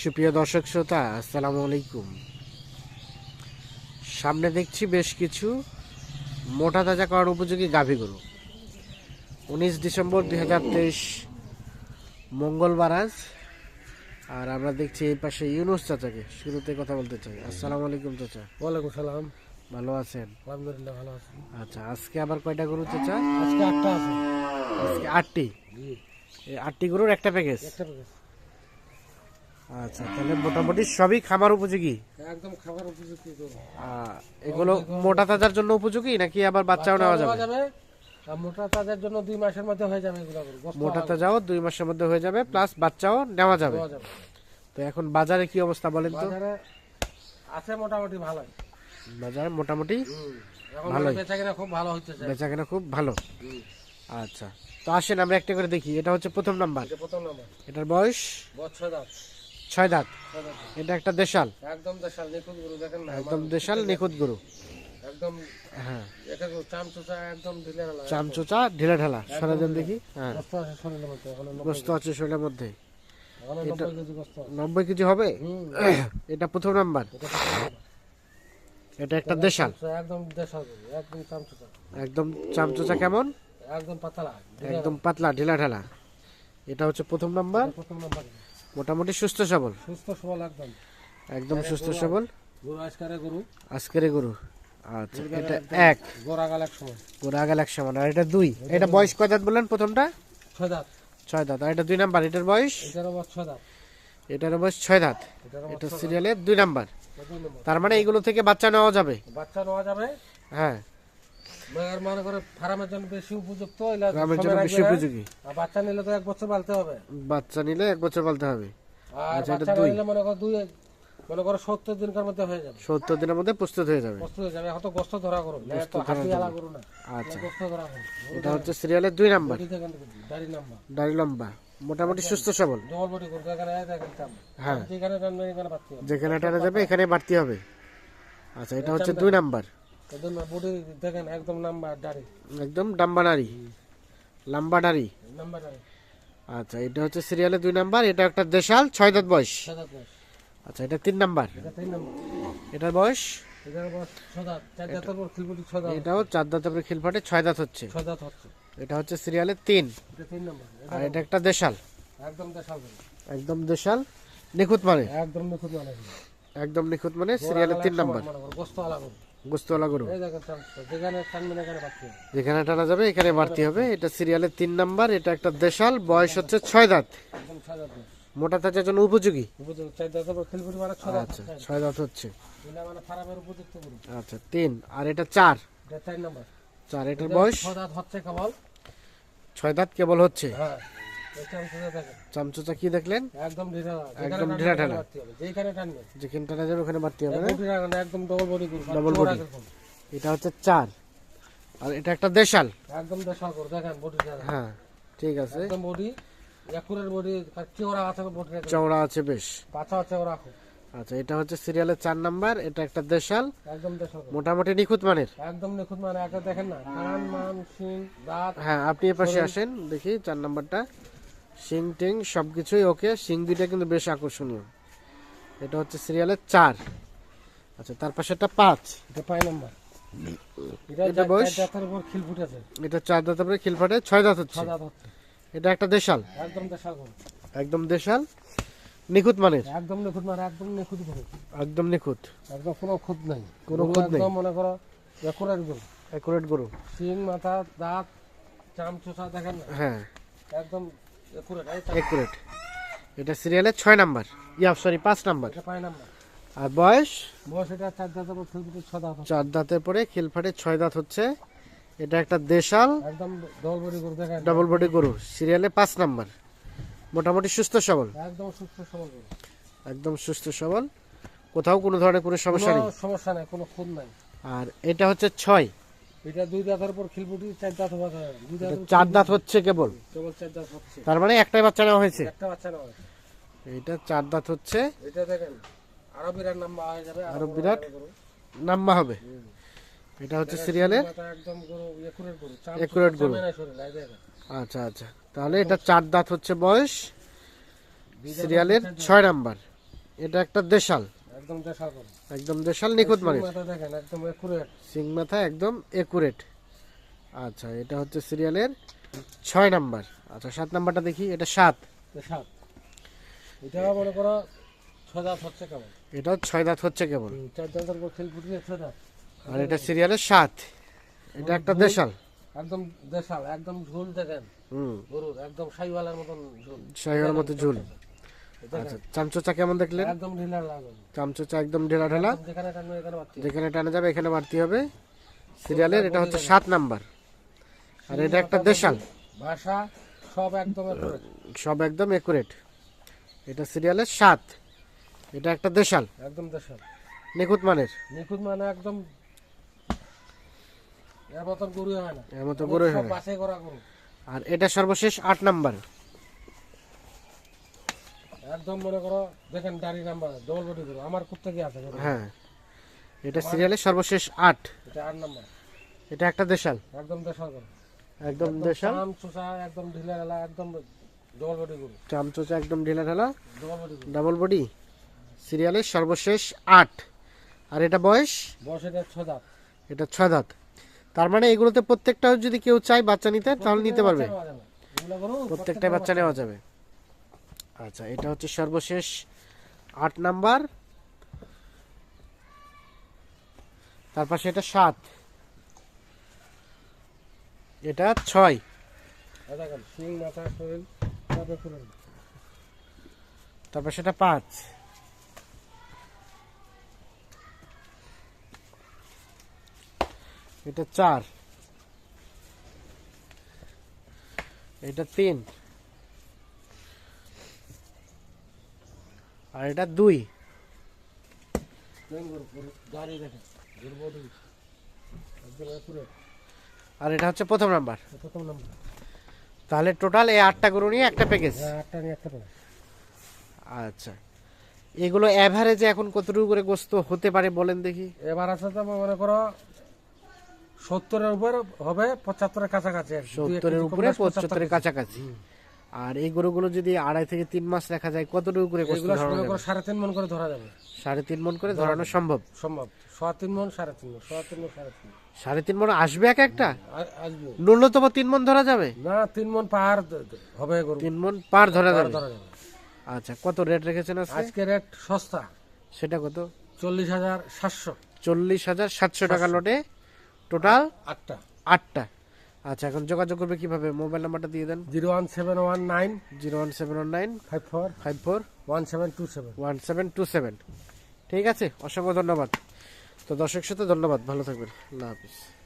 সুপ্রিয় দর্শক শ্রোতা আসসালামু আলাইকুম। সামনে দেখছি বেশ কিছু মোটা তাজা করার উপযোগী গাভী গরু। উনিশ ডিসেম্বর দুই হাজার তেইশ মঙ্গলবার আজ। আর আমরা দেখছি এই পাশে ইউনুস চাচাকে শুরুতে কথা বলতে চাই। আসসালামু আলাইকুম চাচা। ওয়ালাইকুম সালাম। ভালো আছেন? আলহামদুলিল্লাহ ভালো আছি। আচ্ছা আজকে আবার কয়টা গরু চাচা? আজকে আটটা আছে। আজকে আটটি। এই আটটি গরুর একটা প্যাকেজ। একটা প্যাকেজ। আচ্ছা তাহলে মোটামুটি সবই খাবার উপযোগী? একদম খাবার উপযুক্ত গরু। এগুলো মোটা তাজার জন্য উপযোগী নাকি আবার বাচ্চাও নেওয়া যাবে? মোটা তাদের জন্য দুই মাসের মধ্যে হয়ে যাবে এগুলো গরু। মোটা তাজাও দুই মাসের মধ্যে হয়ে যাবে প্লাস বাচ্চাও নেওয়া যাবে। তো এখন বাজারে কি অবস্থা বলেন তো? আছে মোটামুটি ভালো বাজারে মোটামুটি। খুব ভালো হচ্ছে বেচা খুব ভালো। আচ্ছা তো আসেন আমরা একটা করে দেখি। এটা হচ্ছে প্রথম নাম্বার। প্রথম নম্বর। এটার বয়স? বছর ছয় দাঁত ছয় দাঁত। এটা একটা দেশাল। একদম দেশাল নিখুঁত গরু দেখেন না একদম দেশাল নিখুঁত গরু। একদম হ্যাঁ। এটা চামচুচা একদম ঢিলে না চামচোচা ঢিলা ঢালা। সরা দেন দেখি। হ্যাঁ। গোস্ত আছে শরীরের মধ্যে নব্বই কেজি। হবে? এটা প্রথম নাম্বার। এটা প্রথম নম্বর। এটা একটা দেশাল। একদম দেশাল একদম চামচুচা। একদম চামচোচা কেমন? একদম পাতলা একদম পাতলা ঢিলা ঢালা। এটা হচ্ছে প্রথম নাম্বার। প্রথম নম্বর। মোটামুটি সুস্থ সবল। সুস্থ সবল একদম। একদম সুস্থ সবল? গরু আজকারে গরু। আজকের গরু? আচ্ছা এটা এক। গাল এক সময় গোড়া এক সমান। আর এটা দুই? এটা বয়স কয় দাঁত বললেন প্রথমটা? ছয় দাঁত। ছয় দাঁত। আর এটা দুই নাম্বার? এটার বয়স? এটারও বয়স ছয় দাঁত। এটার বয়স ছয় দাঁত। এটা সিরিয়ালের দুই নাম্বার। তার মানে এইগুলো থেকে বাচ্চা নেওয়া যাবে? বাচ্চা নেওয়া যাবে। হ্যাঁ। আর মনে করে ফার্মের জন্য বেশি উপযুক্ত জন্য বেশি উপযোগী। বাচ্চা নিলে তো এক বছর পালতে হবে। বাচ্চা নিলে এক বছর পালতে হবে। আর আচ্ছা, বাচ্চা নিলে মনে করো দুই মনে করো সত্তর মধ্যে হয়ে যাবে। সত্তর দিনের মধ্যে প্রস্তুত হয়ে যাবে। কষ্ট হয়ে যাবে এখন গোস্ত ধরা করো না তো হাতি আলা করো না। আচ্ছা। গোস্ত ধরা করো এটা হচ্ছে সিরিয়ালের দুই নাম্বার। দাড়ি লম্বা মোটামুটি সুস্থ সবল। হ্যাঁ। যেখানে টানা যাবে এখানে বাড়তি হবে। আচ্ছা এটা হচ্ছে দুই নাম্বার। বডি দেখেন একদম নাম্বার দাড়ি একদম ডাম্বা নারী লাম্বা নারী নাম্বার দাড়ি আচ্ছা এটা হচ্ছে দুই নাম্বার এটা একটা দেশাল ছয় দাঁত বয়স। আচ্ছা এটা তিন নাম্বার। তিন নম্বর। এটার বয়স? চার এটাও চার খিলফাটে ছয় দাঁত হচ্ছে। এটা হচ্ছে সিরিয়ালের তিন। তিন নম্বর। আর এটা একটা দেশাল। একদম দেশাল একদম দেশাল নিখুঁত মানে। একদম নিখুঁত মানে। একদম নিখুঁত মানে সিরিয়ালের তিন নাম্বার। গরু। যেখানে টানা যাবে এখানে বাড়তি হবে। এটা সিরিয়ালের তিন নাম্বার এটা একটা দেশাল বয়স হচ্ছে ছয় দাঁত। একদম মোটা তাজার জন্য উপযোগী? আচ্ছা ছয় দাঁত হচ্ছে। মানে আচ্ছা তিন। আর এটা চার? চার এটার বয়স? ছয় দাঁত কেবল। হচ্ছে? চামচুচা কি দেখলেন? একদম ঢিলা একদম ঢিলা ঢালা। যেখানে টানবে। যেখানে টানা যাবে ওখানে বাড়তি হবে না? একদম টানবে, একদম ডবল বডি এটা হচ্ছে চার। আর এটা একটা দেশাল। একদম দেশাল গরু দেখেন বডি হ্যাঁ ঠিক আছে। একদম বডি একুরের বডি চেওড়া আছে বডি চওড়া আছে বেশ। পাছা চেওড়া খুব। আচ্ছা এটা হচ্ছে সিরিয়ালের চার নাম্বার এটা একটা দেশাল। একদম দেশাল। মোটামুটি নিখুঁত মানের। একদম নিখুঁত মানে একটা দেখেন না কান মান শিং দাঁত হ্যাঁ আপনি এ পাশে আসেন দেখি চার নাম্বারটা। সিং টিং সবকিছুই ওকে। সিং দুইটা কিন্তু বেশ আকর্ষণীয়। এটা হচ্ছে সিরিয়ালের চার। আচ্ছা তার পাশে একটা পাঁচ। এটা পাই নাম্বার। এটা এটা বয়স? চার এটা খিলফাটে ছয় দাঁত হচ্ছে। ছয় দাঁত হচ্ছে। এটা একটা দেশাল। একদম দেশাল একদম দেশাল। নিখুঁত মানের। একদম নিখুঁত মানে একদম নিখুঁত একদম নিখুঁত। একদম কোনো খুঁত নাই। কোনো খুঁত নেই। মনে করো গরু। মাথা দাঁত দেখেন হ্যাঁ। একদম একুরেট। এটা সিরিয়ালের ছয় নাম্বার। ইয়া সরি পাঁচ নাম্বার। আর বয়স? বয়স এটা চার জাতের উপর খিল ফুটে ছয় দাঁত। চার দাঁতের পরে খিলফাটে ছয় দাঁত হচ্ছে। এটা একটা দেশাল। একদম ডবল বডি গরু দেখেন ডাবল বডি গরু। সিরিয়ালে পাঁচ নাম্বার। মোটামুটি সুস্থ সবল। একদম সুস্থ সবল একদম সুস্থ সবল। কোথাও কোনো ধরনের কোনো সমস্যা নেই? সমস্যা নাই কোনো খুঁত নাই। আর এটা হচ্ছে ছয়। এটা দুই দাঁতের উপর খিলপুটি চার দাঁত হওয়া দুই দাঁত চার দাঁত হচ্ছে কেবল? কেবল চার দাঁত হচ্ছে। তার মানে একটাই বাচ্চা নেওয়া হয়েছে? একটা বাচ্চা নেওয়া হয়েছে। এটা চার দাঁত হচ্ছে। এটা দেখেন আরও বিরাট নাম্বার হয়ে যাবে আরও বিরাট নাম্বা হবে। এটা হচ্ছে সিরিয়ালের? একদম গরু একুরেট গরু। আচ্ছা আচ্ছা। তাহলে এটা চার দাঁত হচ্ছে বয়স। সিরিয়ালের ছয় নাম্বার। এটা একটা দেশাল। একদম দেশাল করে একদম দেশাল নিখুঁত মাথা দেখেন একদম একুরেট সিং মাথা একদম একুরেট আচ্ছা এটা হচ্ছে সিরিয়ালের ছয় নাম্বার। আচ্ছা সাত নাম্বারটা দেখি এটা সাত। দেশাল। এটা মনে করো ছয় দাঁত হচ্ছে কেমন? এটাও ছয় দাঁত হচ্ছে কেবল হুম, চার দাঁতের উপর খেল ফুটিয়ে ছয় দাঁত। আর এটা সিরিয়ালের সাত। এটা একটা দেশাল। একদম দেশাল একদম ঝুল দেখেন। হুম। গরুর একদম সাইওয়ালার মতন ঝুল শাহিওয়ার মতো ঝুল। আচ্ছা চামচোচা কেমন দেখলেন? একদম চামচোচা একদম ঢেলা ঢেলা। যেখানে টানা যাবে এখানে বাড়তি হবে। সিরিয়ালের এটা হচ্ছে সাত নাম্বার। আর এটা একটা দেশাল। ভাষা সব একদম সব একদম একুরেট এটা সিরিয়ালের সাত। এটা একটা দেশাল। একদম দেশাল। নিখুঁত মানের। নিখুঁত মানে একদম এর মতন গরু হয় না। এর মতো গরুই হয় না। গরু। আর এটা সর্বশেষ আট নাম্বার। একদম মনে করো দেখেন দাড়ি নাম্বার ডবল বডি গরু আমার কুত্তা কি আছে? হ্যাঁ। এটা সিরিয়ালের সর্বশেষ আট। এটা আট নাম্বার এটা একটা দেশাল। একদম দেশাল গরু একদম দেশাল। আম চোষা একদম ঢিলা ঢালা একদম ডবল বডি গরু চামচোচা একদম ঢিলা ঢালা। ডবল বডি ডাবল বডি সিরিয়ালের সর্বশেষ আট। আর এটা বয়স? বয়স এটা ছ দাঁত। এটা ছয় দাঁত। তার মানে এগুলোতে প্রত্যেকটা যদি কেউ চায় বাচ্চা নিতে তাহলে নিতে পারবে। প্রত্যেকটাই বাচ্চা নেওয়া যাবে। আচ্ছা এটা হচ্ছে সর্বশেষ আট নাম্বার। তারপর সেটা সাত। এটা ছয়। তারপর সেটা পাঁচ। এটা চার। এটা তিন। আর এটা দুই। আর এটা হচ্ছে প্রথম নাম্বার। প্রথম নাম্বার তাহলে টোটাল এই আটটা গরু নিয়ে একটা প্যাকেজ আটটা নিয়ে একটা আচ্ছা। এগুলো অ্যাভারেজে এখন কতটুকু করে গোস্ত হতে পারে বলেন দেখি। এবার আছে তো মনে করো সত্তরের উপর হবে পঁচাত্তরের কাছাকাছি সত্তরের উপরে পঁচাত্তরের কাছাকাছি। আর এই গরুগুলো যদি আড়াই থেকে তিন মাস রাখা যায় কতটুকু করে? সাড়ে তিন মন করে ধরা যাবে। সাড়ে তিন মন করে ধরানো সম্ভব? সম্ভব। সোয়া তিন মন সাড়ে তিন মন সোয়া তিন মন সাড়ে তিন মন। সাড়ে তিন মন আসবে এক একটা? আসবে। ন্যূনতম তিন মন ধরা যাবে? না তিন মন দ- হবে গরু। তিন মন পার ধরা যাবে। আচ্ছা কত রেট রেখেছেন আজকে? রেট সস্তা। সেটা কত? চল্লিশ হাজার সাতশো। চল্লিশ হাজার সাতশো টাকা লোটে টোটাল আটটা। আটটা। আচ্ছা এখন যোগাযোগ করবে কীভাবে? মোবাইল নাম্বারটা দিয়ে দেন। Zero one seven one nine. Zero one seven one nine. Five four. Five four. One seven two seven. One seven two seven. ঠিক আছে অসংখ্য ধন্যবাদ। তো দর্শক সাথে ধন্যবাদ। ভালো থাকবেন। আল্লাহ হাফিজ।